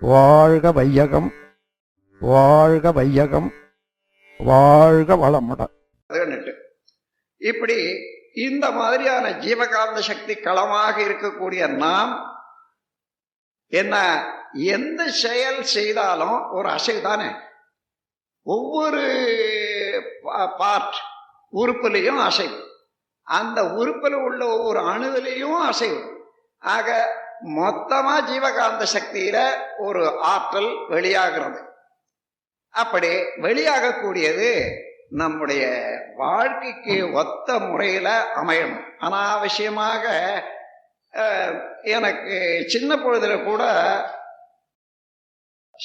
வாழ்க வையகம் வாழ்க வையகம் வாழ்க வளமுடன் இப்படி இந்த மாதிரியான ஜீவகாந்த சக்தி களமாக இருக்கக்கூடிய நாம் என்ன எந்த செயல் செய்தாலும் ஒரு அசைவு தானே? ஒவ்வொரு பார்ட் உறுப்புலையும் அசைவு. அந்த உறுப்பில் உள்ள ஒவ்வொரு அணுவிலையும் அசைவு. ஆக மொத்தமா ஜீவகாந்த சக்தியில ஒரு ஆற்றல் வெளியாகிறது. அப்படி வெளியாகக்கூடியது நம்முடைய வாழ்க்கைக்கு ஒத்த முறையில அமையணும். அனாவசியமாக எனக்கு சின்ன பொழுதுல கூட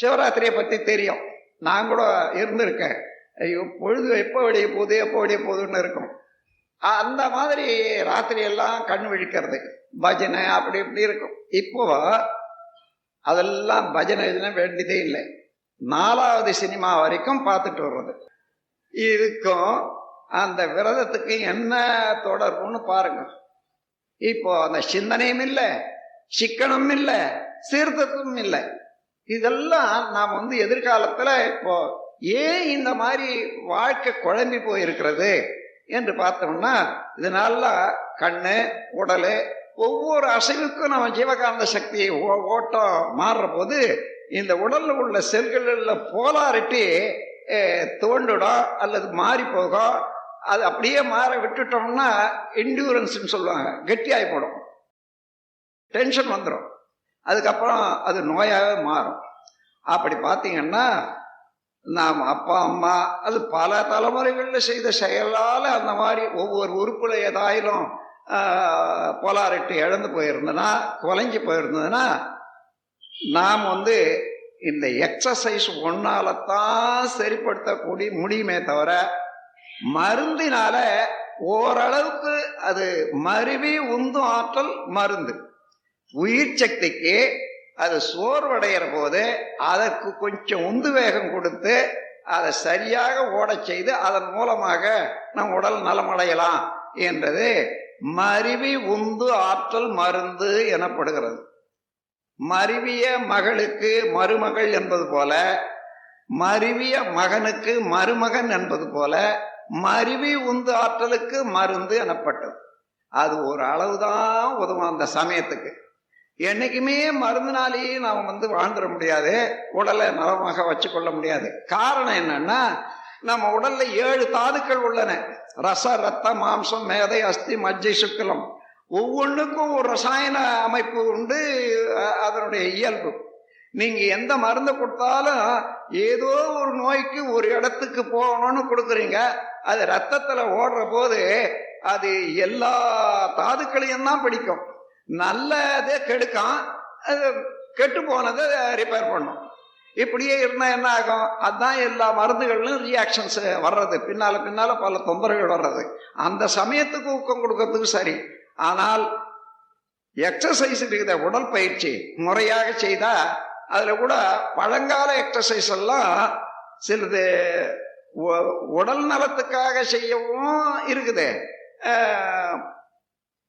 சிவராத்திரியை பத்தி தெரியும். நான் கூட இருந்திருக்கேன். ஐயோ பொழுது எப்போ வெளிய போகுது எப்போ வெளிய போகுதுன்னு இருக்கும். அந்த மாதிரி ராத்திரி எல்லாம் கண் விழிக்கிறது. பஜனை அப்படி இப்படி இருக்கும். இப்போ அதெல்லாம் பஜனை இதெல்லாம் வேண்டியதே இல்லை. நாலாவது சினிமா வரைக்கும் பார்த்துட்டு வர்றது. இதுக்கும் அந்த விரதத்துக்கு என்ன தொடர்புன்னு பாருங்க. இப்போ அந்த சிந்தனையும் இல்லை சிக்கனம் இல்லை சீர்திருத்தமும் இல்லை. இதெல்லாம் நாம் வந்து எதிர்காலத்தில் இப்போ ஏன் இந்த மாதிரி வாழ்க்கை குழம்பி போயிருக்கிறது என்று பார்த்தோம்னா இதனால கண்ணு உடல் ஒவ்வொரு அசைவுக்கும் நம்ம ஜீவகாந்த சக்தி ஓ- ஓட்டம் மாறுற போது இந்த உடலில் உள்ள செல்களில் போலாரிட்டி தோண்டிடும் அல்லது மாறி போகும் அது அப்படியே மாற விட்டுட்டோம்னா என்டூரன்ஸ்னு சொல்லுவாங்க. கெட்டியாகி போடும். டென்ஷன் வந்துடும் அதுக்கப்புறம் அது நோயாகவே மாறும். அப்படி பார்த்தீங்கன்னா நாம் அப்பா அம்மா அது பல தலைமுறைகளில் செய்த செயலால் அந்த மாதிரி ஒவ்வொரு உறுப்பில் ஏதாயிலும் போலாரிட்டி இழந்து போயிருந்ததுன்னா குலைஞ்சி போயிருந்ததுன்னா நாம் வந்து இந்த எக்ஸசைஸ் ஒன்னால தான் சரிப்படுத்தக்கூடிய முடியுமே தவிர மருந்தினால ஓரளவுக்கு அது மருவி உந்தும் ஆற்றல் மருந்து. உயிர் சக்திக்கு அது சோர்வடைகிற போது அதற்கு கொஞ்சம் உந்து வேகம் கொடுத்து அதை சரியாக ஓடச் செய்து அதன் மூலமாக நம் உடல் நலமடையலாம் என்றது மருவி உந்து ஆற்றல் மருந்து எனப்படுகிறது. மருவிய மகளுக்கு மருமகள் என்பது போல மருவிய மகனுக்கு மருமகன் என்பது போல மருவி உந்து ஆற்றலுக்கு மருந்து எனப்பட்டது. அது ஒரு அளவுதான் உதவும் அந்த சமயத்துக்கு. என்னைக்குமே மருந்தினாலேயே நாம் வந்து வாழ்ந்துட முடியாது உடலை நலமாக வச்சுக்கொள்ள முடியாது. காரணம் என்னன்னா நம்ம உடல்ல ஏழு தாதுக்கள் உள்ளன. ரச ரத்த மாம்சம் மேதை அஸ்தி மஜ்ஜை சுக்கலம். ஒவ்வொன்றுக்கும் ஒரு ரசாயன அமைப்பு உண்டு அதனுடைய இயல்பு. நீங்கள் எந்த மருந்து கொடுத்தாலும் ஏதோ ஒரு நோய்க்கு ஒரு இடத்துக்கு போகணும்னு கொடுக்குறீங்க. அது ரத்தத்தில் ஓடுற போது அது எல்லா தாதுக்களையும் தான் பிடிக்கும். நல்லதே கெடுக்கும். அது கெட்டு போனதை ரிப்பேர் பண்ணும். இப்படியே இருந்தால் என்ன ஆகும்? அதான் எல்லா மருந்துகளிலும் ரியாக்ஷன்ஸ் வர்றது. பின்னால பின்னால பல தொந்தரவுகள் வர்றது. அந்த சமயத்துக்கு ஊக்கம் கொடுக்கறதுக்கு சரி. ஆனால் எக்ஸசைஸ் இருக்குது உடற்பயிற்சி முறையாக செய்தா அதில் கூட பழங்கால எக்ஸசைஸ் எல்லாம் சிலது உடல் நலத்துக்காக செய்யவும் இருக்குது.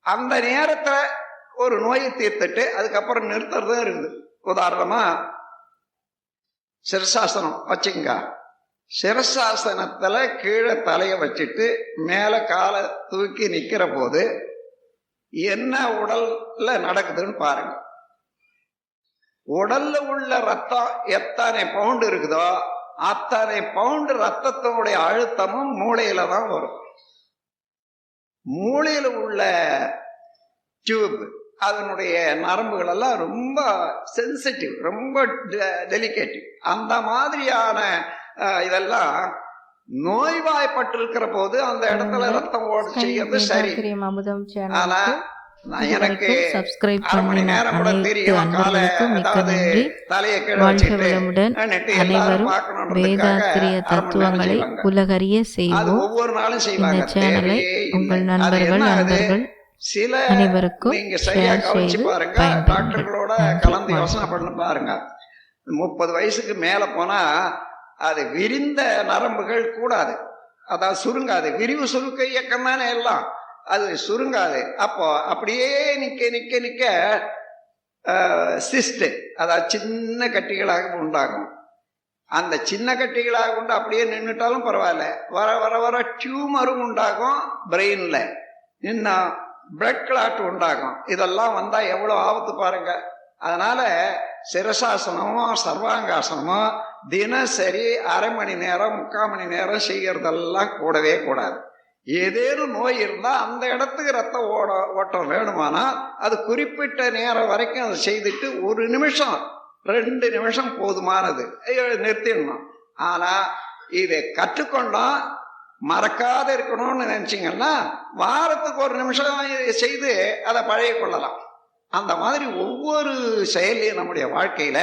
அந்த நேரத்தில் ஒரு நோயை தீர்த்துட்டு அதுக்கப்புறம் நிறுத்துறதும் இருக்குது. உதாரணமாக சிரசாசனம் வச்சுங்க சிரசாசனத்தில் கீழே தலையை வச்சுட்டு மேலே காலை தூக்கி நிற்கிற போது என்ன உடல்ல நடக்குதுன்னு பாருங்க. உடல்ல உள்ள ரத்தம் எத்தனை பவுண்டு இருக்குதோ அத்தனை பவுண்டு ரத்தத்தினுடைய அழுத்தமும் மூளையில தான் வரும். மூளையில உள்ள டியூப் அதனுடைய நரம்புகள் எல்லாம் ரொம்ப சென்சிட்டிவ் ரொம்ப டெலிகேட்டிவ் அந்த மாதிரியான இதெல்லாம் நோய்வாய்ப்பட்டிருக்கிற போது அந்த இடத்துல ரத்தம் ஓட செய்யறது சரி. ஆனா எனக்கு அரை மணி நேரம் கூட தெரியும். காலை அதாவது தலையை கீழே வச்சுட்டு நெட்டு எல்லாரும் பார்க்கணுன்றதுக்காக தத்துவங்களை. உலகறிய செய்வோம். ஒவ்வொரு நாளும் செய்வாங்க. சேனலை. உங்கள் நண்பர்கள்? நண்பர்கள் சில அனைவருக்கும் நீங்க சரியா கவனிச்சு பாருங்க டாக்டர்களோட கலந்து யோசனை. பண்ணி பாருங்க. முப்பது வயசுக்கு மேல போனா அது விரிந்த நரம்புகள் கூடாது. அதாவது சுருங்காது. விரிவு சுருக்க இயக்கம் தானே எல்லாம். அது சுருங்காது. அப்போ அப்படியே நிக்க நிக்க நிக்க சிஸ்ட் அதாவது சின்ன கட்டிகளாக உண்டாகும். அந்த சின்ன கட்டிகளாக உண்டு அப்படியே நின்றுட்டாலும் பரவாயில்ல. வர வர வர டியூமரும் உண்டாகும் பிரெயின்ல. இன்னும் பிளட் கிளாட் உண்டாகும். இதெல்லாம் வந்தா எவ்வளவு ஆபத்து பாருங்க. அதனால சிரசாசனமோ சர்வாங்காசனமோ தினசரி அரை மணி நேரம் முக்கால் மணி நேரம் செய்யறதெல்லாம் கூடவே கூடாது. ஏதேனும் நோய் இருந்தால் அந்த இடத்துக்கு ரத்த ஓட ஓட்டம் வேணுமானா அது குறிப்பிட்ட நேரம் வரைக்கும் அதை செய்துட்டு ஒரு நிமிஷம் ரெண்டு நிமிஷம் போதுமானது. நிறுத்திடணும். ஆனால் இதை கற்றுக்கொண்டோம் மறக்காத இருக்கணும்னு நினச்சிங்கன்னா வாரத்துக்கு ஒரு நிமிஷம் செய்து அதை பழகிக் கொள்ளலாம் அந்த மாதிரி ஒவ்வொரு செயலையும் நம்முடைய வாழ்க்கையில